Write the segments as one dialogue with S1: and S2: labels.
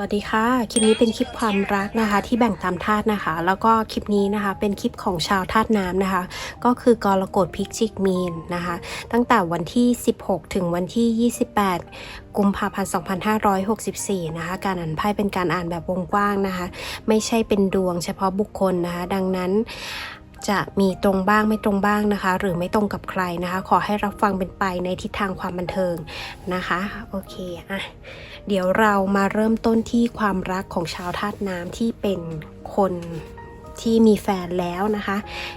S1: สวัสดีค่ะ คลิปนี้เป็นคลิปความรักนะคะ ที่แบ่งตามธาตุนะคะ แล้วก็คลิปนี้นะคะเป็นคลิปของชาวธาตุน้ำนะคะ ก็คือกรกฎพิกจิกมีนนะคะ ตั้งแต่วันที่ 16 ถึงวันที่ 28 กุมภาพันธ์ 2564 นะคะ การอ่านไพ่เป็นการอ่านแบบวงกว้างนะคะ ไม่ใช่เป็นดวงเฉพาะบุคคลนะคะ ดังนั้นจะมีตรงบ้างไม่ตรงบ้างนะคะ หรือไม่ตรงกับใครนะคะ ขอให้รับฟังเป็นไปในทิศทางความบันเทิงนะคะ โอเคอะเดี๋ยวเรามาเริ่มต้นที่ความรักของชาวธาตุน้ำที่เป็นคนที่มีแฟนแล้วนะคะ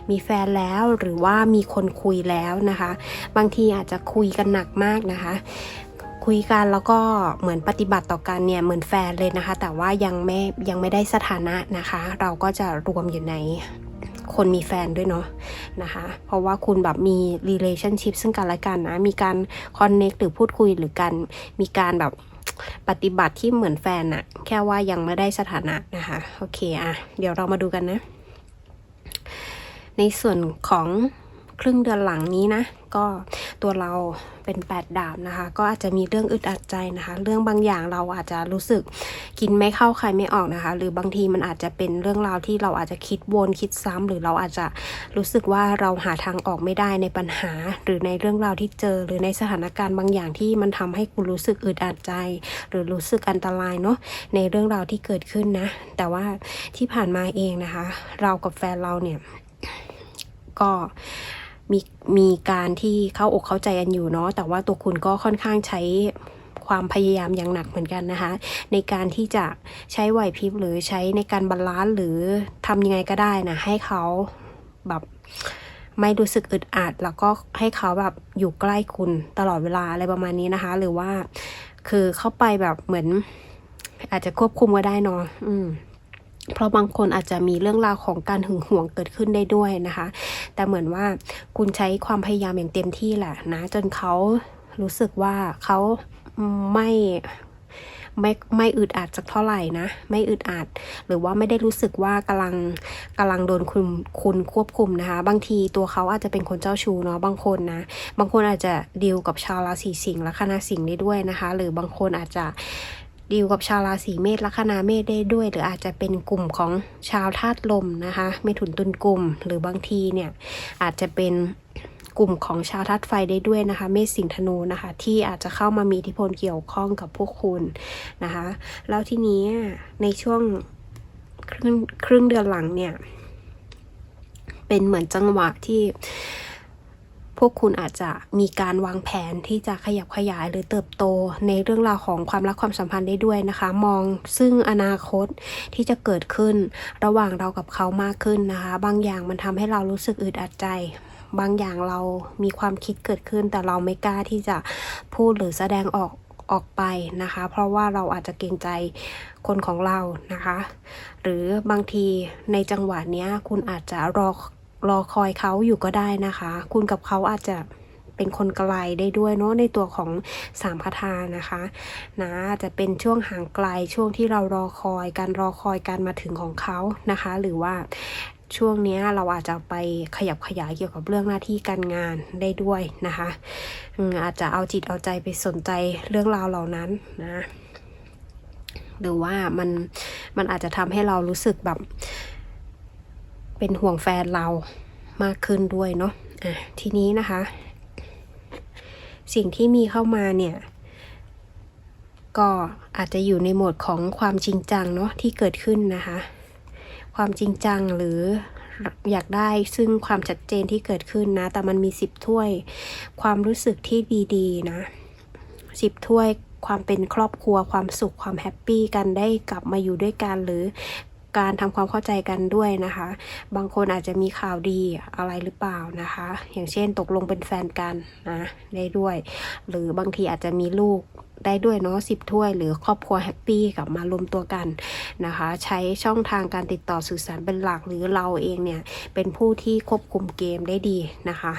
S1: มีแฟนแล้วหรือว่ามีคนคุยแล้วนะคะ บางทีอาจจะคุยกันหนักมากนะคะ คุยกันแล้วก็เหมือนปฏิบัติต่อกันเนี่ยเหมือนแฟนเลยนะคะ แต่ว่ายังไม่ยังไม่ได้สถานะนะคะ เราก็จะรวมอยู่ในคนมีแฟนด้วยเนาะนะคะ เพราะว่าคุณแบบมี relationship ซึ่งกันและกันนะ มีการ connect หรือพูดคุยหรือการมีการแบบ ปฏิบัติที่เหมือนแฟนอะแค่ว่ายังไม่ได้สถานะนะคะโอเคอะเดี๋ยวเรามาดูกันนะ ในส่วนของครึ่งเดือนหลังนี้นะ ก็ตัวเราเป็นแปดดาบนะคะ ก็อาจจะมีเรื่องอึดอัดใจนะคะ เรื่องบางอย่างเราอาจจะรู้สึกกินไม่เข้าใครไม่ออกนะคะ หรือบางทีมันอาจจะเป็นเรื่องราวที่เราอาจจะคิดวนคิดซ้ำหรือเราอาจจะรู้สึกว่าเราหาทางออกไม่ได้ในปัญหา หรือในเรื่องราวที่เจอ หรือในสถานการณ์บางอย่างที่มันทำให้คุณรู้สึกอึดอัดใจ หรือรู้สึกอันตรายเนาะในเรื่องราวที่เกิดขึ้นนะ แต่ว่าที่ผ่านมาเองนะคะ เรากับแฟนเราเนี่ยก็ มีมีการที่เข้าอกเข้าใจกันอยู่เนาะแต่ว่าตัวคุณก็ค่อนข้างใช้ความพยายามอย่างหนักเหมือนกันนะคะ ในการที่จะใช้ไหวพริบหรือใช้ในการบาลานซ์หรือทำยังไงก็ได้นะให้เขาแบบไม่รู้สึกอึดอัด แล้วก็ให้เขาแบบอยู่ใกล้คุณตลอดเวลาอะไรประมาณนี้นะคะ หรือว่าคือเข้าไปแบบเหมือนอาจจะควบคุมก็ได้เนาะอืม เพราะบางคนอาจจะมีเรื่องราวของการหึงหวงเกิดขึ้นได้ด้วยนะคะ แต่เหมือนว่าคุณใช้ความพยายามอย่างเต็มที่แหละนะจนเขารู้สึกว่าเขาไม่ไม่ไม่อึดอัดสักเท่าไหร่นะ ไม่อึดอัด หรือว่าไม่ได้รู้สึกว่ากำลังกำลังโดนคุณคุณควบคุมนะคะ บางทีตัวเขาอาจจะเป็นคนเจ้าชู้เนาะบางคนนะ บางคนอาจจะดีลกับชาวราศีสิงห์และคณะสิงห์ได้ด้วยนะคะ หรือบางคนอาจจะ ดีลกับชาวราศีเมษลัคนาเมษได้ด้วย หรืออาจจะเป็นกลุ่มของชาวธาตุลมนะคะเมถุนตุลกลุ่ม หรือบางทีเนี่ยอาจจะเป็นกลุ่มของชาวธาตุไฟได้ด้วยนะคะ เมษสิงห์ธนูนะคะ ที่อาจจะเข้ามามีอิทธิพลเกี่ยวข้องกับพวกคุณนะคะ แล้วทีนี้ในช่วงครึ่งครึ่งเดือนหลังเนี่ย เป็นเหมือนจังหวะที่ วกคุณอาจจะมีการวางแผนที่จะขยับขยายหรือเติบโตในเรื่องราวของความรักความสัมพันธ์ได้ด้วยนะคะ มองซึ่งอนาคตที่จะเกิดขึ้นระหว่างเรากับเขามากขึ้นนะคะ บางอย่างมันทำให้เรารู้สึกอึดอัดใจ บางอย่างเรามีความคิดเกิดขึ้น แต่เราไม่กล้าที่จะพูดหรือแสดงออกออกไปนะคะ เพราะว่าเราอาจจะเกรงใจคนของเรานะคะ หรือบางทีในจังหวะนี้คุณอาจจะรอ รอคอยเขาอยู่ก็ได้นะคะ คุณกับเขาอาจจะเป็นคนไกลได้ด้วยเนาะในตัวของสามคาถานะคะนะอาจจะเป็นช่วงห่างไกลช่วงที่เรารอคอยการรอคอยการมาถึงของเขานะคะ หรือว่าช่วงนี้เราอาจจะไปขยับขยายเกี่ยวกับเรื่องหน้าที่การงานได้ด้วยนะคะอาจจะเอาจิตเอาใจไปสนใจเรื่องราวเหล่านั้นนะหรือว่ามันมันอาจจะทำให้เรารู้สึกแบบ เป็นห่วงแฟนเรามากขึ้นด้วยเนาะอะทีนี้นะคะ สิ่งที่มีเข้ามาเนี่ย ก็อาจจะอยู่ในโหมดของความจริงจังเนาะที่เกิดขึ้นนะคะ ความจริงจังหรืออยากได้ซึ่งความชัดเจนที่เกิดขึ้นนะ แต่มันมีสิบถ้วย ความรู้สึกที่ดีๆนะสิบถ้วยความเป็นครอบครัวความสุขความแฮปปี้กันได้กลับมาอยู่ด้วยกันหรือ การทำความเข้าใจกันด้วยนะคะ บางคนอาจจะมีข่าวดีอะไรหรือเปล่านะคะ อย่างเช่นตกลงเป็นแฟนกันนะได้ด้วย หรือบางทีอาจจะมีลูกได้ด้วยเนาะสิบถ้วย หรือครอบครัวแฮปปี้กลับมารวมตัวกันนะคะ ใช้ช่องทางการติดต่อสื่อสารเป็นหลักหรือเราเองเนี่ยเป็นผู้ที่ควบคุมเกมได้ดีนะคะ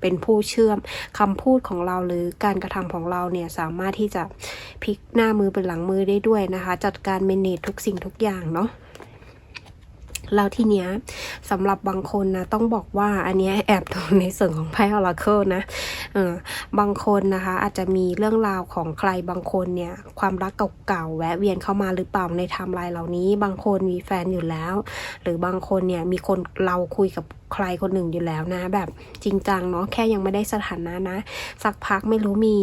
S1: เป็นผู้เชื่อมคำพูดของเราหรือการกระทำของเราเนี่ยสามารถที่จะพลิกหน้ามือเป็นหลังมือได้ด้วยนะคะ จัดการเมเนจทุกสิ่งทุกอย่างเนาะ แล้วทีเนี้ยสำหรับบางคนนะต้องบอกว่าอันเนี้ยแอบโดูในส่วนของไพ่ออราเคิลนะเออบางคนนะคะอาจจะมีเรื่องราวของใครบางคนเนี่ยความรักเก่าๆแวะเวียนเข้ามาหรือเปล่าในไทม์ไลน์เหล่านี้ บางคนมีแฟนอยู่แล้ว หรือบางคนเนี่ยมีคนเราคุยกับใครคนหนึ่งอยู่แล้วนะ แบบจริงจังเนาะแค่ยังไม่ได้สถานะนะ สักพักไม่รู้มี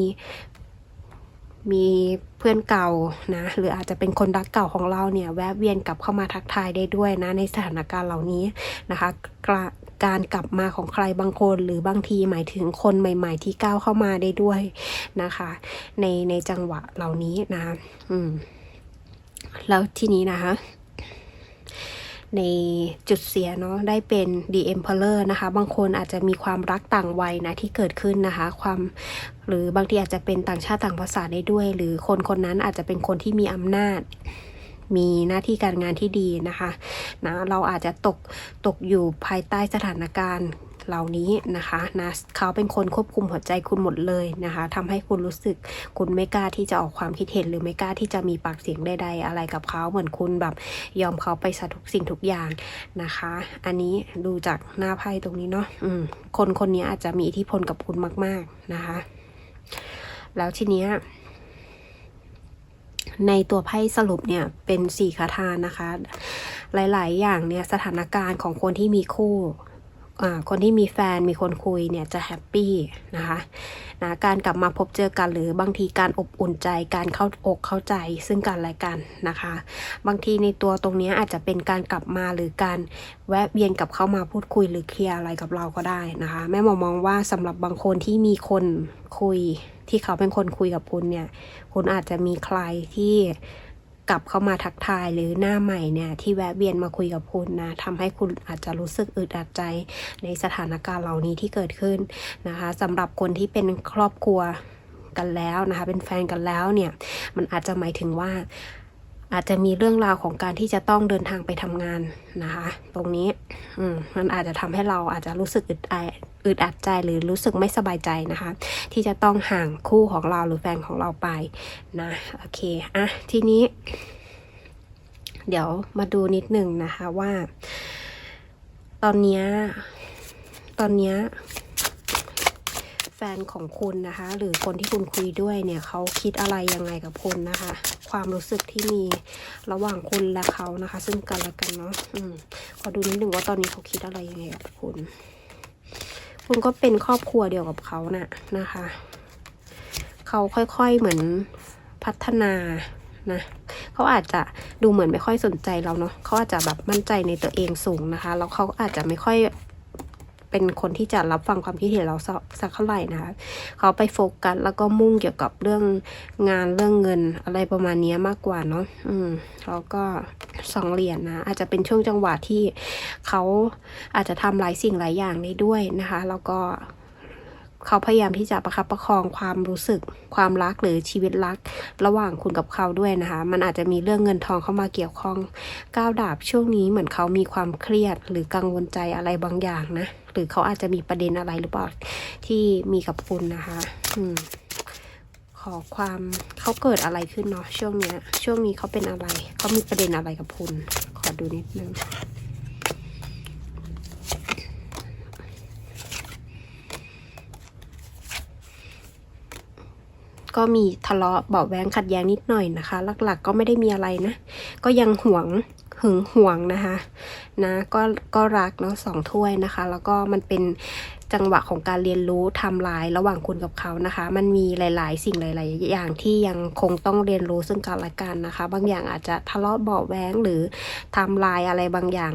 S1: มีเพื่อนเก่านะหรืออาจจะเป็นคนรักเก่าของเราเนี่ยแวะเวียนกลับเข้ามาทักทายได้ด้วยนะในสถานการณ์เหล่านี้นะคะกระการกลับมาของใครบางคน หรือบางทีหมายถึงคนใหม่ ๆ ที่ก้าวเข้ามาได้ด้วยนะคะ ในในจังหวะเหล่านี้นะอืมแล้วทีนี้นะคะในจุดเสียเนาะได้เป็น The Emperor นะคะ บางคนอาจจะมีความรักต่างวัยนะที่เกิดขึ้นนะคะ ความ หรือบางทีอาจจะเป็นต่างชาติต่างภาษาได้ด้วย หรือคนคนนั้นอาจจะเป็นคนที่มีอำนาจ มีหน้าที่การงานที่ดีนะคะนะเราอาจจะตกตกอยู่ภายใต้สถานการณ์เหล่านี้นะคะนะเขาเป็นคนควบคุมหัวใจคุณหมดเลยนะคะทำให้คุณรู้สึกคุณไม่กล้าที่จะออกความคิดเห็น หรือไม่กล้าที่จะมีปากเสียงใดๆ อะไรกับเขาเหมือนคุณแบบยอมเขาไปซะทุกสิ่งทุกอย่างนะคะ อันนี้ดูจากหน้าไพ่ตรงนี้เนาะคนคนนี้อาจจะมีอิทธิพลกับคุณมาก ๆนะคะ แล้วทีเนี้ยในตัวไพ่สรุปเนี่ยเป็นสี่คาถานะคะ หลาย ๆ อย่างเนี่ยสถานการณ์ของคนที่มีคู่ คนที่มีแฟนมีคนคุยเนี่ยจะแฮปปี้นะคะนะการกลับมาพบเจอกันหรือบางทีการอบอุ่นใจการเข้าอกเข้าใจซึ่งกันและกันนะคะ บางทีในตัวตรงนี้อาจจะเป็นการกลับมาหรือการแวะเวียนกลับเข้ามาพูดคุยหรือเคลียร์อะไรกับเราก็ได้นะคะแม่หมอมองว่าสำหรับบางคนที่มีคนคุยที่เขาเป็นคนคุยกับคุณเนี่ยคุณอาจจะมีใครที่ กลับเข้ามาทักทายหรือหน้าใหม่เนี่ยที่แวะเวียนมาคุยกับคุณนะทำให้คุณอาจจะรู้สึกอึดอัดใจในสถานการณ์เหล่านี้ที่เกิดขึ้นนะคะสำหรับคนที่เป็นครอบครัวกันแล้วนะคะเป็นแฟนกันแล้วเนี่ยมันอาจจะหมายถึงว่าอาจจะมีเรื่องราวของการที่จะต้องเดินทางไปทำงานนะคะ ตรงนี้อืมมันอาจจะทำให้เราอาจจะรู้สึกอึดอัด อึดอัดใจหรือรู้สึกไม่สบายใจนะคะ ที่จะต้องห่างคู่ของเราหรือแฟนของเราไปนะโอเคอะทีนี้ เดี๋ยวมาดูนิดหนึ่งนะคะว่า ตอนนี้ตอนนี้แฟนของคุณนะคะ หรือคนที่คุณคุยด้วยเนี่ยเขาคิดอะไรยังไงกับคุณนะคะ ความรู้สึกที่มีระหว่างคุณและเขานะคะ ซึ่งกันและกันเนาะอืมขอดูนิดหนึ่งว่าตอนนี้เขาคิดอะไรยังไงกับคุณ คุณก็เป็นครอบครัวเดียวกับเขานะ่ะนะคะ เขาค่อยๆเหมือนพัฒนานะเขาอาจจะดูเหมือนไม่ค่อยสนใจเราเนาะเขาอาจจะแบบมั่นใจในตัวเองสูงนะคะ แล้วเขาอาจจะไม่ค่อย เป็นคนที่จะรับฟังความคิดเห็นเราสักเท่าไหร่นะคะเขาไปโฟกัสแล้วก็มุ่งเกี่ยวกับเรื่องงานเรื่องเงินอะไรประมาณนี้มากกว่าเนาะอืมแล้วก็สองเหรียญนนะอาจจะเป็นช่วงจังหวะที่เขาอาจจะทำหลายสิ่งหลายอย่างได้ด้วยนะคะ แล้วก็ เขาพยายามที่จะประคับประคองความรู้สึกความรักหรือชีวิตรัก ระหว่างคุณกับเขาด้วยนะคะ มันอาจจะมีเรื่องเงินทองเข้ามาเกี่ยวข้องก้าวดาบช่วงนี้เหมือนเขามีความเครียดหรือกังวลใจอะไรบางอย่างนะ หรือเขาอาจจะมีประเด็นอะไรหรือเปล่าที่มีกับคุณนะคะ อืมขอความเขาเกิดอะไรขึ้นเนาะช่วงเนี้ย ช่วงนี้เขาเป็นอะไรเขามีประเด็นอะไรกับคุณ ขอดูนิดนึง ก็มีทะเลาะเบาะแว้งขัดแย้งนิดหน่อยนะคะ หลักๆ ก็ไม่ได้มีอะไรนะ ก็ยังหวงหึงหวงนะคะ นะก็ก็รักเนาะสองถ้วยนะคะ แล้วก็มันเป็น จังหวะของการเรียนรู้ทำลายระหว่างคุณกับเขานะคะ มันมีหลาย ๆ สิ่งหลาย ๆ อย่างที่ยังคงต้องเรียนรู้ซึ่งกันและกันนะคะ บางอย่างอาจจะทะเลาะเบาแว้งหรือทำลายอะไรบางอย่าง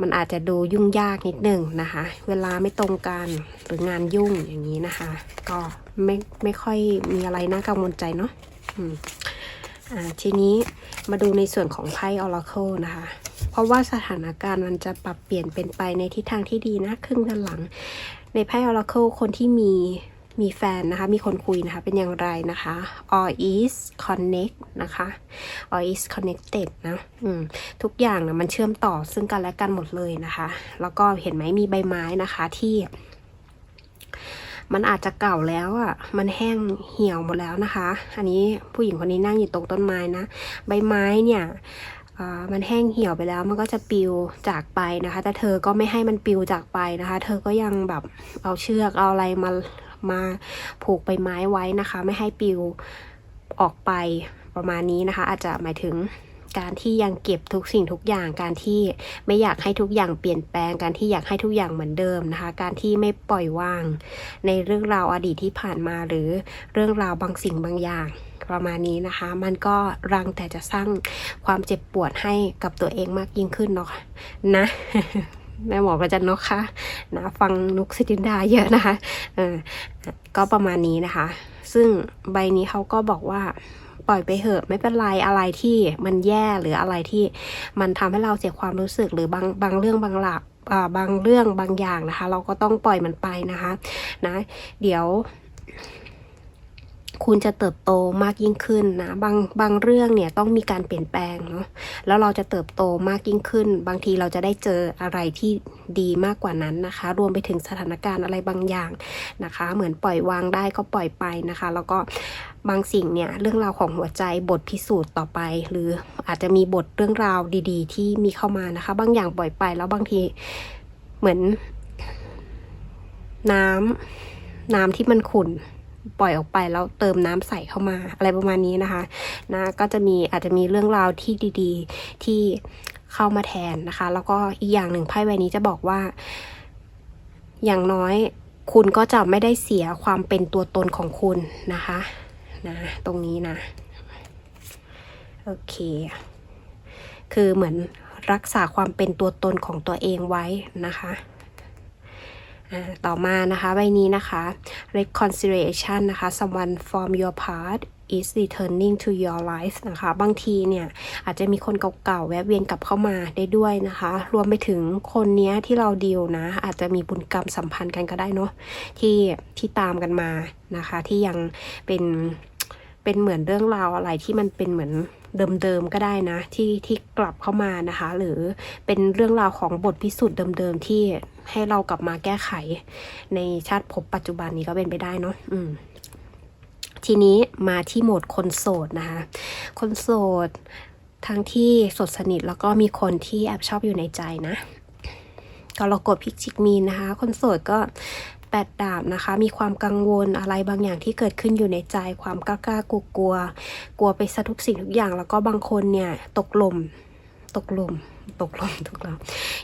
S1: มันอาจจะดูยุ่งยากนิดหนึ่งนะคะ เวลาไม่ตรงกันหรืองานยุ่งอย่างนี้นะคะ ก็ไม่ไม่ค่อยมีอะไรน่ากังวลใจเนาะอืมอ่าทีนี้มาดูในส่วนของไพ่ Oracle นะคะ เพราะว่าสถานการณ์มันจะปรับเปลี่ยนเป็นไปในทิศทางที่ดีนะ ครึ่งด้านหลัง ในไพ่ Oracle คนที่มีมีแฟนนะคะ มีคนคุยนะคะ เป็นอย่างไรนะคะ all is connect นะคะ all is connected นะอืมทุกอย่างนะมันเชื่อมต่อซึ่งกันและกันหมดเลยนะคะ แล้วก็เห็นไหมมีใบไม้นะคะที่ มันอาจจะเก่าแล้วอะ มันแห้งเหี่ยวหมดแล้วนะคะ อันนี้ผู้หญิงคนนี้นั่งอยู่ตรงต้นไม้นะ ใบไม้เนี่ย มันแห้งเหี่ยวไปแล้วมันก็จะปลิวจากไปนะคะ แต่เธอก็ไม่ให้มันปลิวจากไปนะคะ เธอก็ยังแบบเอาเชือกเอาอะไรมามาผูกใบไม้ไว้นะคะ ไม่ให้ปลิวออกไปประมาณนี้นะคะ อาจจะหมายถึงการที่ยังเก็บทุกสิ่งทุกอย่าง การที่ไม่อยากให้ทุกอย่างเปลี่ยนแปลง การที่อยากให้ทุกอย่างเหมือนเดิมนะคะ การที่ไม่ปล่อยวางในเรื่องราวอดีตที่ผ่านมาหรือเรื่องราวบางสิ่งบางอย่าง ประมาณนี้นะคะ มันก็รังแต่จะสร้างความเจ็บปวดให้กับตัวเองมากยิ่งขึ้นเนาะนะแม่หมอประจันนกค่ะนะฟังนุกสิตินดาเยอะนะคะเออก็ประมาณนี้นะคะ ซึ่งใบนี้เขาก็บอกว่าปล่อยไปเหอะไม่เป็นไรอะไรที่มันแย่หรืออะไรที่มันทำให้เราเสียความรู้สึกหรือบางบางเรื่องบางหลักบางเรื่องบางอย่างนะคะ เราก็ต้องปล่อยมันไปนะคะ นะ เดี๋ยว คุณจะเติบโตมากยิ่งขึ้นนะบางบางเรื่องเนี่ยต้องมีการเปลี่ยนแปลงเนาะแล้วเราจะเติบโตมากยิ่งขึ้น บางทีเราจะได้เจออะไรที่ดีมากกว่านั้นนะคะ รวมไปถึงสถานการณ์อะไรบางอย่างนะคะ เหมือนปล่อยวางได้ก็ปล่อยไปนะคะ แล้วก็บางสิ่งเนี่ยเรื่องราวของหัวใจบทพิสูจน์ต่อไป หรืออาจจะมีบทเรื่องราวดี ๆ ที่มีเข้ามานะคะ บางอย่างปล่อยไปแล้วบางทีเหมือนน้ำน้ำที่มันขุ่น ปล่อยออกไปแล้วเติมน้ำใส่เข้ามาอะไรประมาณนี้นะคะนะก็จะมีอาจจะมีเรื่องราวที่ดีๆที่เข้ามาแทนนะคะ แล้วก็อีกอย่างหนึ่งไพ่ใบนี้จะบอกว่า อย่างน้อยคุณก็จะไม่ได้เสียความเป็นตัวตนของคุณนะคะนะตรงนี้นะโอเค คือเหมือนรักษาความเป็นตัวตนของตัวเองไว้นะคะ ต่อมานะคะใบนี้นะคะ reconciliation นะคะ someone from your past is returning to your life นะคะ บางทีเนี่ย อาจจะมีคนเก่าๆ แวะเวียนกลับเข้ามาได้ด้วยนะคะ รวมไปถึงคนเนี้ยที่เราดีลนะ อาจจะมีบุญกรรมสัมพันธ์กันก็ได้เนาะที่ที่ตามกันมานะคะ ที่ยังเป็นเป็นเหมือนเรื่องราวอะไรที่มันเป็นเหมือนเดิมๆก็ได้นะ ที่ที่กลับเข้ามานะคะ หรือเป็นเรื่องราวของบทพิสูจน์เดิมๆที่ ให้เรากลับมาแก้ไข ในชาติภพปัจจุบันนี้ก็เป็นไปได้เนาะอืมทีนี้มาที่โหมดคนโสดนะคะ คนโสดทั้งที่สดสนิทแล้วก็มีคนที่แอบชอบอยู่ในใจนะก็เรากดพิกจิกมีนนะคะ คนโสดก็แปดดาบนะคะ มีความกังวลอะไรบางอย่างที่เกิดขึ้นอยู่ในใจ ความกล้ากล้ากลัวกลัวกลัวไปซะทุกสิ่งทุกอย่าง แล้วก็บางคนเนี่ยตกหล่มตกหล่ม ตกหล่มตกหล่ม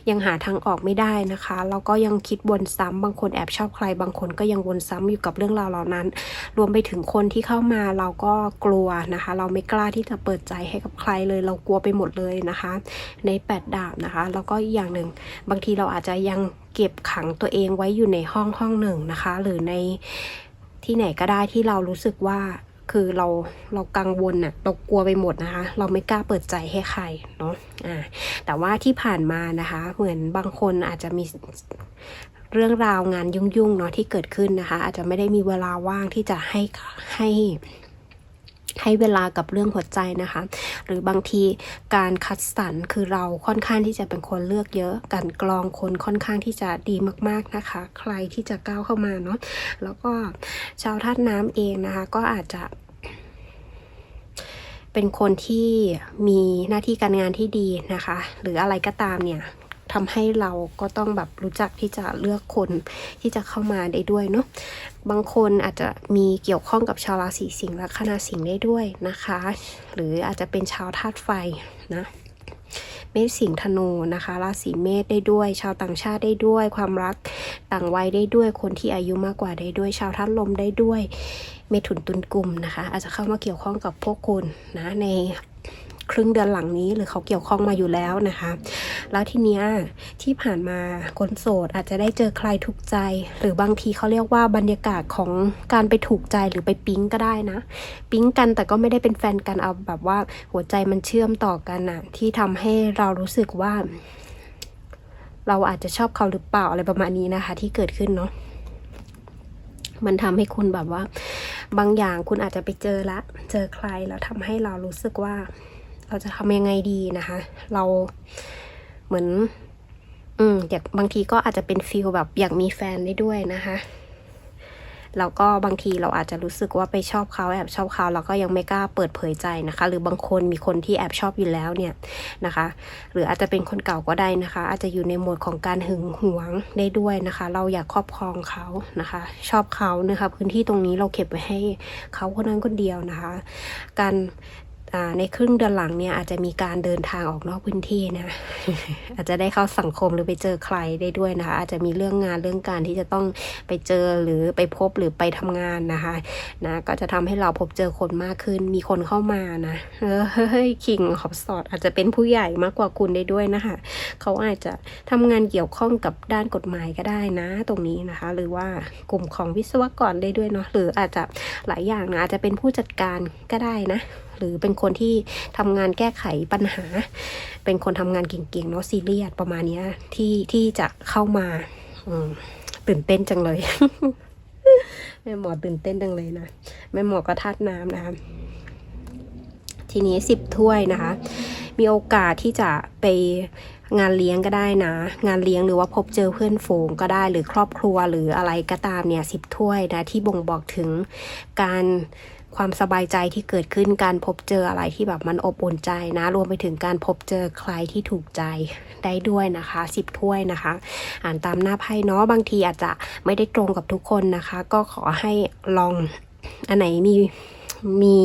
S1: ยังหาทางออกไม่ได้นะคะแล้วก็ยังคิดวนซ้ำบางคนแอบชอบใคร บางคนก็ยังวนซ้ำอยู่กับเรื่องราวเหล่านั้น รวมไปถึงคนที่เข้ามาเราก็กลัวนะคะ เราไม่กล้าที่จะเปิดใจให้กับใครเลย เรากลัวไปหมดเลยนะคะ ในแปดดาบนะคะ แล้วก็อีกอย่างหนึ่งบางทีเราอาจจะยังเก็บขังตัวเองไว้อยู่ในห้องห้องหนึ่งนะคะ หรือในที่ไหนก็ได้ที่เรารู้สึกว่า คือเราเรากังวลน่ะเรากลัวไปหมดนะคะ เราไม่กล้าเปิดใจให้ใครเนาะอ่าแต่ว่าที่ผ่านมานะคะ เหมือนบางคนอาจจะมีเรื่องราวงานยุ่งๆเนาะที่เกิดขึ้นนะคะ อาจจะไม่ได้มีเวลาว่างที่จะให้ให้ ให้เวลากับเรื่องหัวใจนะคะ หรือบางทีการคัดสรรคือเราค่อนข้างที่จะเป็นคนเลือกเยอะ การกรองคนค่อนข้างที่จะดีมากๆนะคะ ใครที่จะก้าวเข้ามาเนาะแล้วก็ชาวธาตุน้ำเองนะคะ ก็อาจจะเป็นคนที่มีหน้าที่การงานที่ดีนะคะ หรืออะไรก็ตามเนี่ย ทำให้เราก็ต้องแบบรู้จักที่จะเลือกคนที่จะเข้ามาได้ด้วยเนาะบางคนอาจจะมีเกี่ยวข้องกับชาวราศีสิงห์และคณาสิงห์ได้ด้วยนะคะ หรืออาจจะเป็นชาวธาตุไฟนะเมษสิงห์ธนูนะคะราศีเมษได้ด้วย ชาวต่างชาติได้ด้วย ความรักต่างวัยได้ด้วย คนที่อายุมากกว่าได้ด้วย ชาวธาตุลมได้ด้วย เมถุนตุลกุมนะคะ อาจจะเข้ามาเกี่ยวข้องกับพวกคุณนะใน ครึ่งเดือนหลังนี้ หรือเขาเกี่ยวข้องมาอยู่แล้วนะคะ แล้วทีเนี้ยที่ผ่านมาคนโสดอาจจะได้เจอใครถูกใจ หรือบางทีเขาเรียกว่าบรรยากาศของการไปถูกใจหรือไปปิ๊งก็ได้นะ ปิ๊งกันแต่ก็ไม่ได้เป็นแฟนกันเอาแบบว่าหัวใจมันเชื่อมต่อกันอะที่ทำให้เรารู้สึกว่า เราอาจจะชอบเขาหรือเปล่าอะไรประมาณนี้นะคะ ที่เกิดขึ้นเนาะมันทำให้คุณแบบว่า บางอย่างคุณอาจจะไปเจอละ เจอใครแล้วทำให้เรารู้สึกว่า เราจะทำยังไงดีนะคะ เราเหมือน อืมอยากบางทีก็อาจจะเป็นฟิลแบบอยากมีแฟนได้ด้วยนะคะแล้วก็บางทีเราอาจจะรู้สึกว่าไปชอบเขาแอบชอบเขาแล้วก็ยังไม่กล้าเปิดเผยใจนะคะ หรือบางคนมีคนที่แอบชอบอยู่แล้วเนี่ยนะคะ หรืออาจจะเป็นคนเก่าก็ได้นะคะ อาจจะอยู่ในโหมดของการหึงหวงได้ด้วยนะคะ เราอยากครอบครองเขานะคะ ชอบเขานะคะ พื้นที่ตรงนี้เราเก็บไว้ให้เขาคนนั้นคนเดียวนะคะ การ ในครึ่งเดือนหลังเนี่ยอาจจะมีการเดินทางออกนอกพื้นที่นะ อาจจะได้เข้าสังคมหรือไปเจอใครได้ด้วยนะคะ อาจจะมีเรื่องงานเรื่องการที่จะต้องไปเจอหรือไปพบหรือไปทำงานนะคะนะก็จะทำให้เราพบเจอคนมากขึ้นมีคนเข้ามานะเฮ้ยคิงขอบสอดอาจจะเป็นผู้ใหญ่มากกว่าคุณได้ด้วยนะคะ เขาอาจจะทำงานเกี่ยวข้องกับด้านกฎหมายก็ได้นะ ตรงนี้นะคะ หรือว่ากลุ่มของวิศวกรได้ด้วยเนาะหรืออาจจะหลายอย่างนะอาจจะเป็นผู้จัดการก็ได้นะ หรือเป็นคนที่ทำงานแก้ไขปัญหา เป็นคนทำงานเก่งๆเนาะซีเรียสประมาณเนี้ยที่ที่จะเข้ามาอตื่นเต้นจังเลยแม่หมอตื่นเต้นจังเลยนะแม่หมอก็ธาตุน้ำนะคะทีนี้สิบถ้วยนะคะ มีโอกาสที่จะไปงานเลี้ยงก็ได้นะ งานเลี้ยงหรือว่าพบเจอเพื่อนฝูงก็ได้หรือครอบครัวหรืออะไรก็ตามเนี่ยสิบถ้วยนะที่บ่งบอกถึงการ ความสบายใจที่เกิดขึ้นการพบเจออะไรที่แบบมันอบอุ่นใจนะ รวมไปถึงการพบเจอใครที่ถูกใจได้ด้วยนะคะสิบถ้วยนะคะ อ่านตามหน้าไพ่เนาะบางทีอาจจะไม่ได้ตรงกับทุกคนนะคะ ก็ขอให้ลองอันไหนมีมี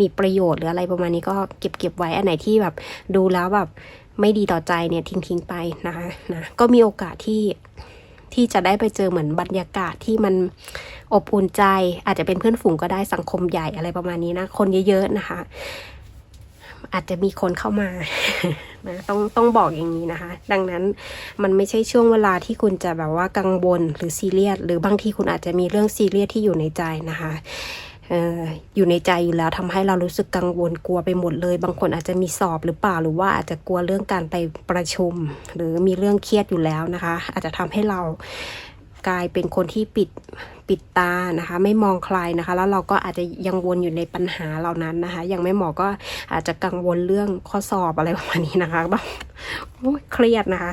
S1: มีประโยชน์หรืออะไรประมาณนี้ก็เก็บเก็บไว้อันไหนที่แบบดูแล้วแบบไม่ดีต่อใจเนี่ยทิ้งทิ้งไปนะคะนะก็มีโอกาสที่ที่จะได้ไปเจอเหมือนบรรยากาศที่มัน อบอุ่นใจ อาจจะเป็นเพื่อนฝูงก็ได้สังคมใหญ่อะไรประมาณนี้นะ คนเยอะๆนะคะ อาจจะมีคนเข้ามานะต้องต้องบอกอย่างนี้นะคะ ดังนั้นมันไม่ใช่ช่วงเวลาที่คุณจะแบบว่ากังวลหรือซีเรียสหรือบางทีคุณอาจจะมีเรื่องซีเรียสที่อยู่ในใจนะคะอออยู่ในใจอยู่แล้วทำให้เรารู้สึกกังวลกลัวไปหมดเลย บางคนอาจจะมีสอบหรือเปล่าหรือว่าอาจจะกลัวเรื่องการไปประชุม หรือมีเรื่องเครียดอยู่แล้วนะคะ อาจจะทำให้เรา กลายเป็นคนที่ปิดปิดตานะคะ ไม่มองใครนะคะ แล้วเราก็อาจจะยังวนอยู่ในปัญหาเหล่านั้นนะคะย่างไม่หมอก็อาจจะกังวลเรื่องข้อสอบอะไรประมาณนี้นะคะแบบเครียดนะคะ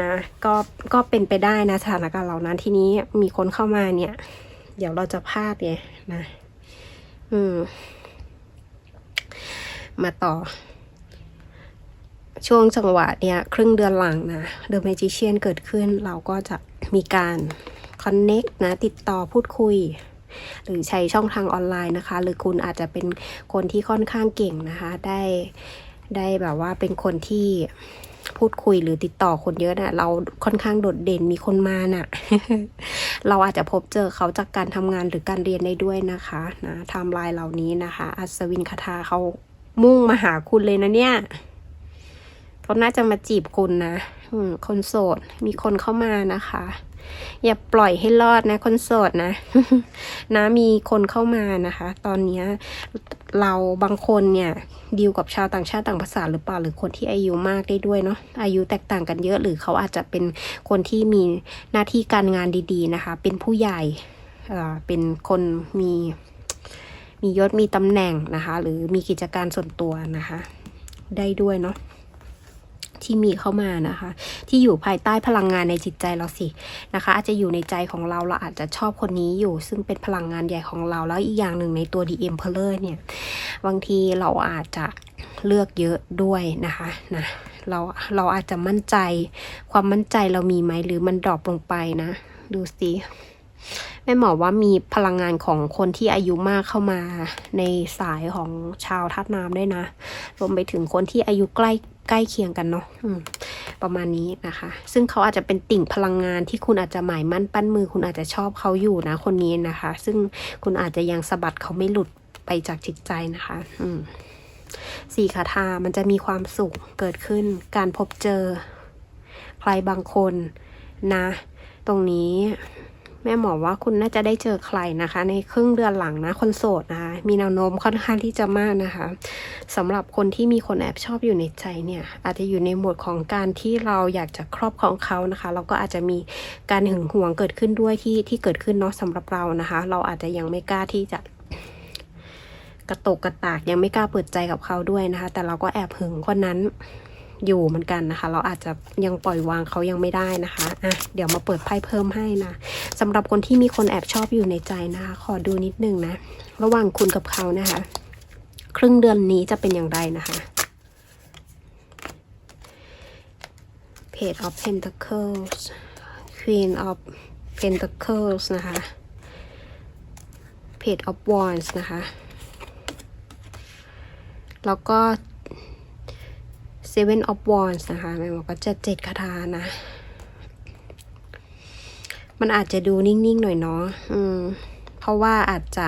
S1: นะก็ก็เป็นไปได้นะสถานการณ์เหล่านั้นที่นี้มีคนเข้ามาเนี่ย เดี๋ยวเราจะพลาดไงนะ อืม มาต่อช่วงจังหวะเนี่ยครึ่งเดือนหลังนะ The Magician เกิดขึ้นเราก็จะ มีการ Connect นะติดต่อพูดคุย หรือใช้ช่องทางออนไลน์นะคะ หรือคุณอาจจะเป็นคนที่ค่อนข้างเก่งนะคะ ได้ได้แบบว่าเป็นคนที่พูดคุยหรือติดต่อคนเยอะนะ่ะ เราค่อนข้างโดดเด่นมีคนมาน่ะ เราอาจจะพบเจอเขาจากการทำงานหรือการเรียนได้ด้วยนะคะนะไทม์ไลน์เหล่านี้นะคะ อัศวินคาถาเขามุ่งมาหาคุณเลยนะเนี่ย เขาน่าจะมาจีบคุณนะคนโสด มีคนเข้ามานะคะ อย่าปล่อยให้รอดนะ คนโสดนะ นะมีคนเข้ามานะคะ ตอนนี้เราบางคนเนี่ยดีลกับชาวต่างชาติต่างภาษาหรือเปล่าหรือคนที่อายุมากได้ด้วยเนาะอายุแตกต่างกันเยอะหรือเขาอาจจะเป็นคนที่มีหน้าที่การงานดีๆนะคะ เป็นผู้ใหญ่เอ่อเป็นคนมีมียศมีตำแหน่งนะคะ หรือมีกิจการส่วนตัวนะคะ ได้ด้วยเนาะ ที่มีเข้ามานะคะ ที่อยู่ภายใต้พลังงานในจิตใจเราสินะคะ อาจจะอยู่ในใจของเราเราอาจจะชอบคนนี้อยู่ ซึ่งเป็นพลังงานใหญ่ของเราแล้วอีกอย่างหนึ่งในตัว The Emperor เนี่ยบางทีเราอาจจะเลือกเยอะด้วยนะคะนะเราเราอาจจะมั่นใจ ความมั่นใจเรามีไหมหรือมันดรอปลงไปนะ ดูสิ แม่หมอว่ามีพลังงานของคนที่อายุมากเข้ามาในสายของชาวทัดน้ำด้วยนะ รวมไปถึงคนที่อายุใกล้ใกล้เคียงกันเนาะประมาณนี้นะคะ ซึ่งเขาอาจจะเป็นติ่งพลังงานที่คุณอาจจะหมายมั่นปั้นมือ คุณอาจจะชอบเขาอยู่นะ คนนี้นะคะ ซึ่งคุณอาจจะยังสะบัดเขาไม่หลุดไปจากจิตใจนะคะ อืมสี่คาถามันจะมีความสุขเกิดขึ้น การพบเจอ ใครบางคนนะ ตรงนี้ แม่หมอว่าคุณน่าจะได้เจอใครนะคะ ในครึ่งเดือนหลังนะคนโสดนะคะมีแนวโน้มค่อนข้างที่จะมากนะคะสำหรับคนที่มีคนแอบชอบอยู่ในใจเนี่ย อาจจะอยู่ในโหมดของการที่เราอยากจะครอบครองเขานะคะแล้วก็อาจจะมีการหึงหวงเกิดขึ้นด้วยที่ที่เกิดขึ้นเนาะสำหรับเรานะคะ เราอาจจะยังไม่กล้าที่จะกระตกกระตากยังไม่กล้าเปิดใจกับเขาด้วยนะคะ แต่เราก็แอบหึงคนนั้น อยู่เหมือนกันนะคะ เราอาจจะยังปล่อยวางเขายังไม่ได้นะคะอะเดี๋ยวมาเปิดไพ่เพิ่มให้นะสำหรับคนที่มีคนแอบชอบอยู่ในใจนะคะ ขอดูนิดนึงนะ ระหว่างคุณกับเขานะคะ ครึ่งเดือนนี้จะเป็นอย่างไรนะคะ Page of Pentacles Queen of Pentacles นะคะ Page of Wands นะคะ แล้วก็ Seven of Wands นะคะแม่บอกว่าจะเจ็ดคาถานะ มันอาจจะดูนิ่งๆหน่อยเนาะอืมเพราะว่าอาจจะ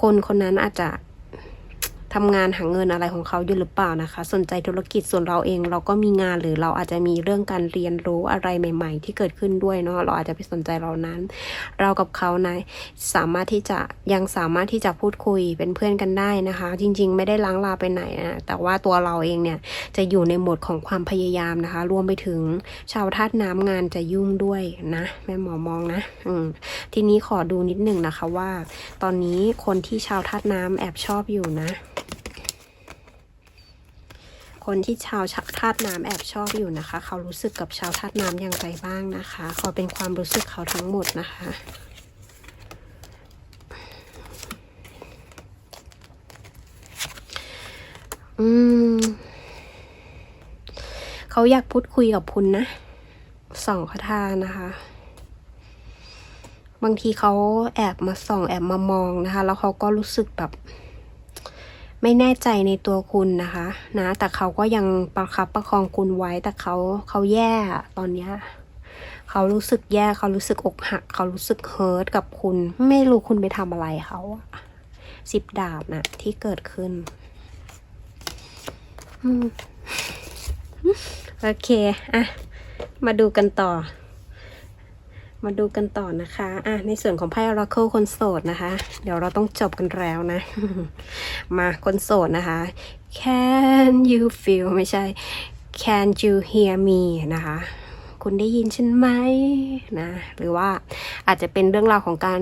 S1: คนคนนั้นอาจจะ ทำงานหาเงินอะไรของเขาอยู่หรือเปล่านะคะ สนใจธุรกิจส่วนเราเองเราก็มีงานหรือเราอาจจะมีเรื่องการเรียนรู้อะไรใหม่ ๆ ที่เกิดขึ้นด้วยเนาะเราอาจจะไปสนใจเรานั้น เรากับเขานะสามารถที่จะยังสามารถที่จะพูดคุยเป็นเพื่อนกันได้นะคะ จริง ๆ ไม่ได้ล้างลาไปไหนนะแต่ว่าตัวเราเองเนี่ยจะอยู่ในโหมดของความพยายามนะคะ รวมไปถึงชาวธาตุน้ำงานจะยุ่งด้วยนะแม่หมอมองนะอืมทีนี้ขอดูนิดหนึ่งนะคะว่า ตอนนี้คนที่ชาวธาตุน้ำแอบชอบอยู่นะ คนที่ชาวธาตุน้ำแอบชอบอยู่นะคะ เขารู้สึกกับชาวธาตุน้ำอย่างไรบ้างนะคะ ขอเป็นความรู้สึกเขาทั้งหมดนะคะอืมเขาอยากพูดคุยกับคุณนะสองคาถานะคะ บางทีเขาแอบมาส่องแอบมามองนะคะ แล้วเขาก็รู้สึกแบบ ไม่แน่ใจในตัวคุณนะคะนะ แต่เขาก็ยังประคับประคองคุณไว้ แต่เขาเขาแย่ตอนเนี้ยเขารู้สึกแย่เขารู้สึกอกหัก เขารู้สึกเฮิร์ตกับคุณ ไม่รู้คุณไปทำอะไรเขาสิบดาบนะที่เกิดขึ้นโอเค อะ มาดูกันต่อ มาดูกันต่อนะคะ อะ ในส่วนของไพ่ Oracle คนโสดนะคะ เดี๋ยวเราต้องจบกันแล้วนะ มาคนโสดนะคะ Can you feel ไม่ใช่ Can you hear me นะคะ คุณได้ยินฉันไหมนะ หรือว่าอาจจะเป็นเรื่องราวของการ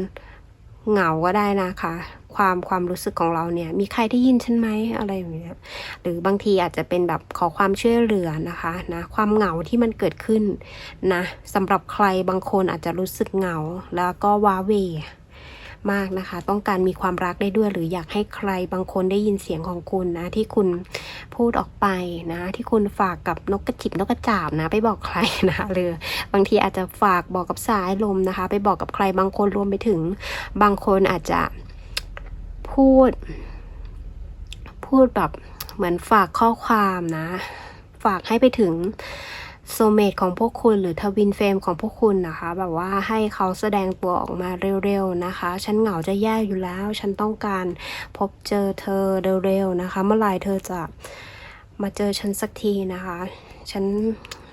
S1: เหงาก็ได้นะคะ ความความรู้สึกของเราเนี่ยมีใครได้ยินฉันไหมอะไรอย่างเงี้ยหรือบางทีอาจจะเป็นแบบขอความช่วยเหลือนะคะนะความเหงาที่มันเกิดขึ้นนะสำหรับใครบางคนอาจจะรู้สึกเหงาแล้วก็ว้าเวมากนะคะ ต้องการมีความรักได้ด้วย หรืออยากให้ใครบางคนได้ยินเสียงของคุณนะ ที่คุณพูดออกไปนะ ที่คุณฝากกับนกกระจิบนกกระจาบนะ ไปบอกใครนะคะหรือบางทีอาจจะฝากบอกกับสายลมนะคะ ไปบอกกับใครบางคนรวมไปถึง บางคนอาจจะ พูด พูดแบบเหมือนฝากข้อความนะ ฝากให้ไปถึงโซเมตของพวกคุณหรือทวินเฟรมของพวกคุณนะคะ แบบว่าให้เขาแสดงตัวออกมาเร็วๆนะคะ ฉันเหงาจะแย่อยู่แล้ว ฉันต้องการพบเจอเธอเร็วๆนะคะ เมื่อไหร่เธอจะมาเจอฉันสักทีนะคะ ฉัน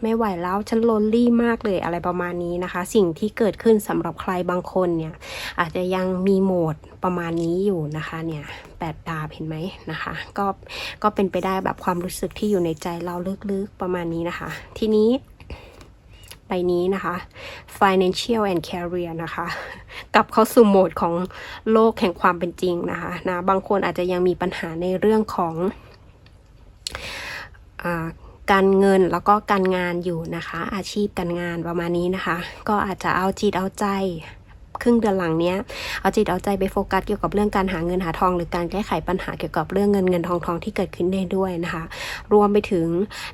S1: ไม่ไหวแล้วฉันโลนลี่มากเลยอะไรประมาณนี้นะคะ สิ่งที่เกิดขึ้นสำหรับใครบางคนเนี่ย อาจจะยังมีโหมด ประมาณนี้อยู่นะคะเนี่ยแปดดาบเห็นไหมนะคะ ก็ก็เป็นไปได้แบบความรู้สึกที่อยู่ในใจเราลึกๆประมาณนี้นะคะ ทีนี้ใบนี้นะคะ financial and career นะคะ กลับเข้าสู่โหมดของโลกแห่งความเป็นจริงนะคะนะบางคนอาจจะยังมีปัญหาในเรื่องของอการเงินแล้วก็การงานอยู่นะคะ อาชีพการงานประมาณนี้นะคะ ก็อาจจะเอาจิตเอาใจ ครึ่งเดือนหลังเนี้ยเอาจิตเอาใจไปโฟกัสเกี่ยวกับเรื่องการหาเงินหาทอง หรือการแก้ไขปัญหาเกี่ยวกับเรื่องเงินเงินทองทองที่เกิดขึ้นได้ด้วยนะคะ รวมไปถึง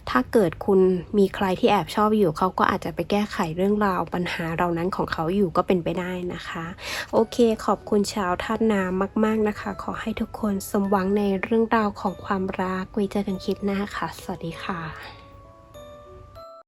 S1: ถ้าเกิดคุณมีใครที่แอบชอบอยู่เขาก็อาจจะไปแก้ไขเรื่องราวปัญหาเหล่านั้นของเขาอยู่ก็เป็นไปได้นะคะ โอเค ขอบคุณชาวท่านน้ำมาก ๆนะคะ ขอให้ทุกคนสมหวังในเรื่องราวของความรักไว้เจอกันคลิปหน้าค่ะ สวัสดีค่ะ